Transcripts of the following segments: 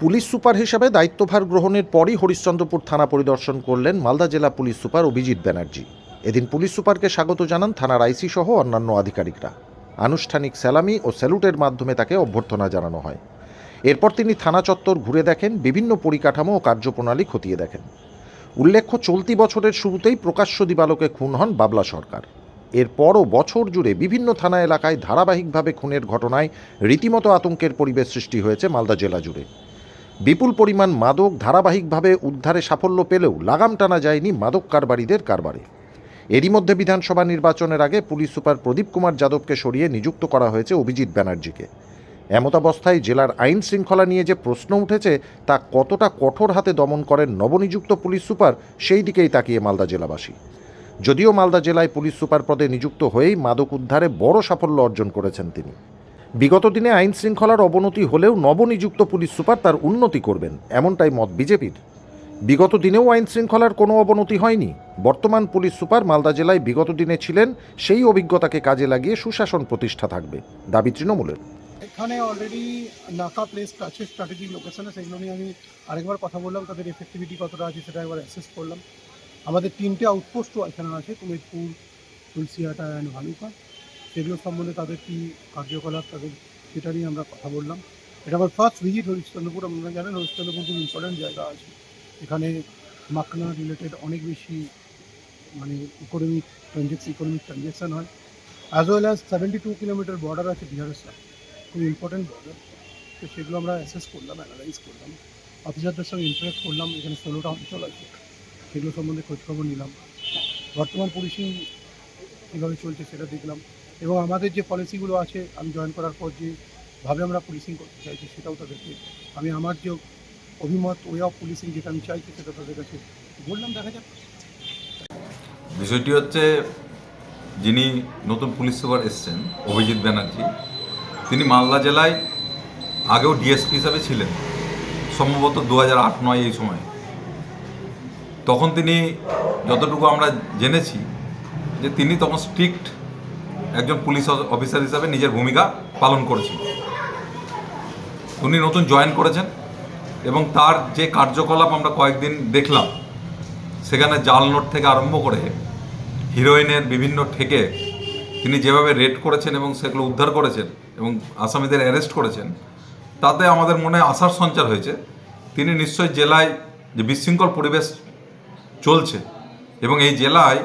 Police super হিসাবে দায়িত্বভার গ্রহণের পরই হরিশ্চন্দ্রপুর থানা পরিদর্শন করলেন মালদা জেলা পুলিশ সুপার অভিজিৎ ব্যানার্জি। এদিন পুলিশ সুপারকে স্বাগত জানান থানার আইসি সহ অন্যান্য আধিকারিকরা। আনুষ্ঠানিক স্যালামি ও স্যালুটের মাধ্যমে তাকে অভ্যর্থনা জানানো হয়। এরপর তিনি থানা চত্বর ঘুরে দেখেন, বিভিন্ন পরিকাঠামো ও কার্যপ্রণালী খতিয়ে দেখেন। উল্লেখ্য, চলতি বছরের শুরুতেই প্রকাশ্য দিবালোকে খুন হন বাবলা সরকার। এরপরও বছর জুড়ে বিভিন্ন থানা এলাকায় ধারাবাহিকভাবে খুনের ঘটনায় রীতিমতো আতঙ্কের পরিবেশ সৃষ্টি হয়েছে মালদা জেলা জুড়ে। বিপুল পরিমাণ মাদক ধারাবাহিকভাবে উদ্ধারে সাফল্য পেলেও লাগাম টানা যায়নি মাদক কারবারিদের কারবারে। এরই মধ্যে বিধানসভা নির্বাচনের আগে পুলিশ সুপার প্রদীপ কুমার যাদবকে সরিয়ে নিযুক্ত করা হয়েছে অভিজিৎ ব্যানার্জিকে। এমতাবস্থায় জেলার আইন শৃঙ্খলা নিয়ে যে প্রশ্ন উঠেছে, তা কতটা কঠোর হাতে দমন করেন নবনিযুক্ত পুলিশ সুপার, সেই দিকেই তাকিয়ে মালদা জেলাবাসী। যদিও মালদা জেলায় পুলিশ সুপার পদে নিযুক্ত হয়েই মাদক উদ্ধারে বড় সাফল্য অর্জন করেছেন তিনি। বিগত দিনে আইন শৃঙ্খলার অবনতি হলেও নবনিযুক্ত পুলিশ সুপার তার উন্নতি করবেন, এমনটাই মত বিজেপির। বিগত দিনেও আইন শৃঙ্খলার কোনো অবনতি হয়নি। বর্তমান পুলিশ সুপার মালদা জেলায় বিগত দিনে ছিলেন, সেই অভিজ্ঞতাকে কাজে লাগিয়ে সুশাসন প্রতিষ্ঠা থাকবে। দাবি তৃণমূলের। এখানে অলরেডি নাকা প্লেস আছে স্ট্র্যাটেজিক লোকেশনে সেগুলো নিয়ে আমি আরেকবার কথা বললাম, তাদের এফেক্টিভিটি কতটা আছে সেটা একবার অ্যাসেস করলাম। আমাদের তিনটে আউটপোস্টও এখানে আছে কুমিরপুর তুলসিয়াটা অ্যান্ড ভালুকা। সেগুলো সম্বন্ধে তাদের কী কার্যকলাপ, তাদের সেটা নিয়ে আমরা কথা বললাম। এটা আমার ফার্স্ট ভিজিট হরিশ্চন্দ্রপুর, আপনারা জানেন হরিশ্চন্দ্রপুর খুব ইম্পর্টেন্ট জায়গা আছে। এখানে মাকনা রিলেটেড অনেক বেশি মানে ইকোনমিক ট্রানজেকশন ইকোনমিক ট্রানজেকশন হয়। As well as seventy two kilometre border আছে বিহারের সাথে খুব ইম্পর্টেন্ট বর্ডার তো সেগুলো আমরা অ্যাসেস করলাম অ্যানালাইজ করলাম। অফিসারদের সঙ্গে ইন্টারাক্ট করলাম, এখানে ষোলোটা অঞ্চল আছে। সেগুলো সম্বন্ধে খোঁজখবর নিলাম। বর্তমান পুলিশিং কীভাবে চলছে সেটা দেখলাম। এবং আমাদের যে পলিসিগুলো আছে, আমি জয়েন করার পর যেভাবে আমরা পুলিশিং করতে চাইছি, সেটাও তাদেরকে, আমি আমার যে অভিমত ওয়ে অফ পুলিশিং যেটা আমি চাইছি, সেটা তাদের কাছে বললাম, দেখা যাক। বিষয়টি হচ্ছে, যিনি নতুন পুলিশ সুপার এসছেন, অভিজিৎ ব্যানার্জি, তিনি মালদা জেলায় আগেও ডিএসপি হিসাবে ছিলেন, সম্ভবত দু হাজার আট, নয় এই সময়। তখন তিনি যতটুকু আমরা জেনেছি, যে তিনি তখন স্ট্রিক্ট একজন পুলিশ অফিসার হিসাবে নিজের ভূমিকা পালন করেছেন। উনি নতুন জয়েন করেছেন এবং তার যে কার্যকলাপ আমরা কয়েকদিন দেখলাম, সেখানে জাল নোট থেকে আরম্ভ করে হিরোইনের বিভিন্ন ঠেকে তিনি যেভাবে রেড করেছেন এবং সেগুলো উদ্ধার করেছেন এবং আসামিদের অ্যারেস্ট করেছেন, তাতে আমাদের মনে আশার সঞ্চার হয়েছে। তিনি নিশ্চয়ই জেলায় যে বিশৃঙ্খল পরিবেশ চলছে এবং এই জেলায়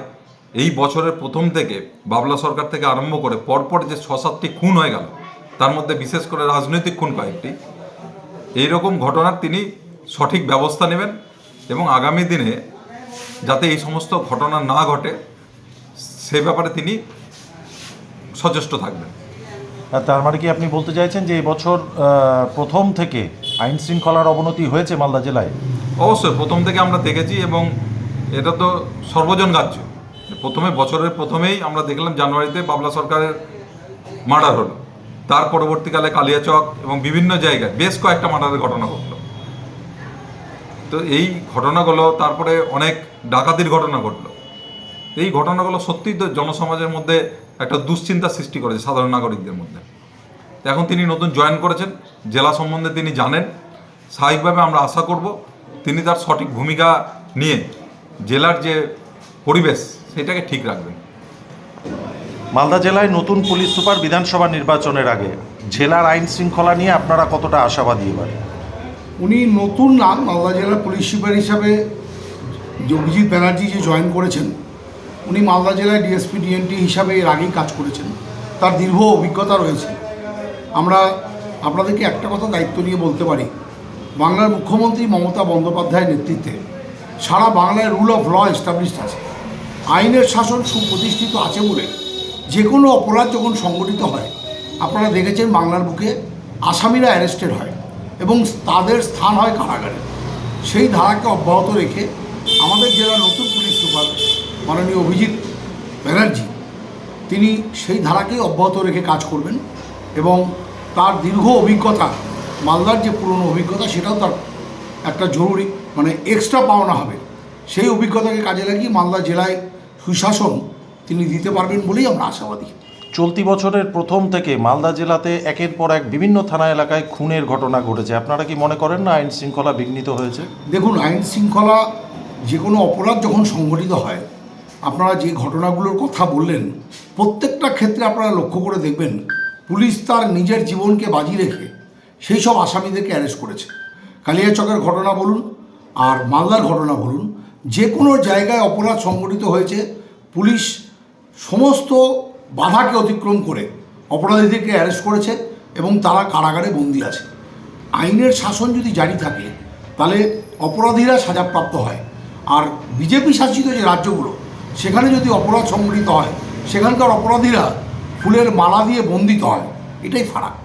এই বছরের প্রথম থেকে বাবলা সরকার থেকে আরম্ভ করে পরপর যে ছ সাতটি খুন হয়ে গেল তার মধ্যে বিশেষ করে রাজনৈতিক খুন কয়েকটি এই রকম ঘটনার তিনি সঠিক ব্যবস্থা নেবেন এবং আগামী দিনে যাতে এই সমস্ত ঘটনা না ঘটে সে ব্যাপারে তিনি সচেষ্ট থাকবেন। তার মানে কি আপনি বলতে চাইছেন যে এবছর প্রথম থেকে আইন শৃঙ্খলার অবনতি হয়েছে মালদা জেলায়? অবশ্যই প্রথম থেকে আমরা দেখেছি এবং এটা তো সর্বজন গ্রাহ্য। প্রথমে বছরের প্রথমেই আমরা দেখলাম জানুয়ারিতে বাবলা সরকারের মার্ডার হলো। তার পরবর্তীকালে কালিয়াচক এবং বিভিন্ন জায়গায় বেশ কয়েকটা মার্ডারের ঘটনা ঘটলো। তো এই ঘটনাগুলো, তারপরে অনেক ডাকাতির ঘটনা ঘটলো। এই ঘটনাগুলো সত্যিই তো জনসমাজের মধ্যে একটা দুশ্চিন্তা সৃষ্টি করেছে সাধারণ নাগরিকদের মধ্যে। এখন তিনি নতুন জয়েন করেছেন, জেলা সম্বন্ধে তিনি জানেন। স্বাভাবিকভাবে আমরা আশা করব তিনি তার সঠিক ভূমিকা নিয়ে জেলার যে পরিবেশ সেটাকে ঠিক রাখবেন। মালদা জেলায় নতুন পুলিশ সুপার বিধানসভা নির্বাচনের আগে জেলার আইন শৃঙ্খলা নিয়ে আপনারা কতটা আশাবাদী এবার? উনি নতুন নাম মালদা জেলার পুলিশ সুপার হিসাবে যে অভিজিৎ ব্যানার্জি যে জয়েন করেছেন উনি মালদা জেলায় ডিএসপি ডিএনটি হিসাবে এর আগেই কাজ করেছেন। তার দীর্ঘ অভিজ্ঞতা রয়েছে। আমরা আপনাদেরকে একটা কথা দায়িত্ব নিয়ে বলতে পারি। বাংলার মুখ্যমন্ত্রী মমতা বন্দ্যোপাধ্যায়ের নেতৃত্বে সারা বাংলায় রুল অফ ল এস্টাবলিশড আছে। আইনের শাসন সুপ্রতিষ্ঠিত আছে বলে যে কোনো অপরাধ যখন সংগঠিত হয়, আপনারা দেখেছেন বাংলার বুকে আসামিরা অ্যারেস্টেড হয় এবং তাদের স্থান হয় কারাগারে। সেই ধারাকে অব্যাহত রেখে আমাদের জেলার নতুন পুলিশ সুপার মাননীয় অভিজিৎ ব্যানার্জি, তিনি সেই ধারাকেই অব্যাহত রেখে কাজ করবেন এবং তার দীর্ঘ অভিজ্ঞতা, মালদার যে পুরনো অভিজ্ঞতা, সেটাও তার একটা জরুরি মানে এক্সট্রা পাওনা হবে। সেই অভিজ্ঞতাকে কাজে লাগিয়ে মালদা জেলায় সুশাসন তিনি দিতে পারবেন বলেই আমরা আশাবাদী। চলতি বছরের প্রথম থেকে মালদা জেলাতে একের পর এক বিভিন্ন থানা এলাকায় খুনের ঘটনা ঘটেছে। আপনারা কি মনে করেন না আইন শৃঙ্খলা বিঘ্নিত হয়েছে? দেখুন আইন শৃঙ্খলা যে কোনো অপরাধ যখন সংঘটিত হয় আপনারা যে ঘটনাগুলোর কথা বললেন প্রত্যেকটা ক্ষেত্রে আপনারা লক্ষ্য করে দেখবেন পুলিশ তার নিজের জীবনকে বাজি রেখে সেই সব আসামিদেরকে অ্যারেস্ট করেছে। কালিয়াচকের ঘটনা বলুন আর মালদার ঘটনা বলুন যে কোনো জায়গায় অপরাধ সংঘটিত হয়েছে, পুলিশ সমস্ত বাধাকে অতিক্রম করে অপরাধীদেরকে অ্যারেস্ট করেছে এবং তারা কারাগারে বন্দি আছে। আইনের শাসন যদি জারি থাকে, তাহলে অপরাধীরা সাজাপ্রাপ্ত হয়। আর বিজেপি শাসিত যে রাজ্যগুলো, সেখানে যদি অপরাধ সংঘটিত হয়, সেখানকার অপরাধীরা ফুলের মালা দিয়ে বন্দিত হয়, এটাই ফারাক।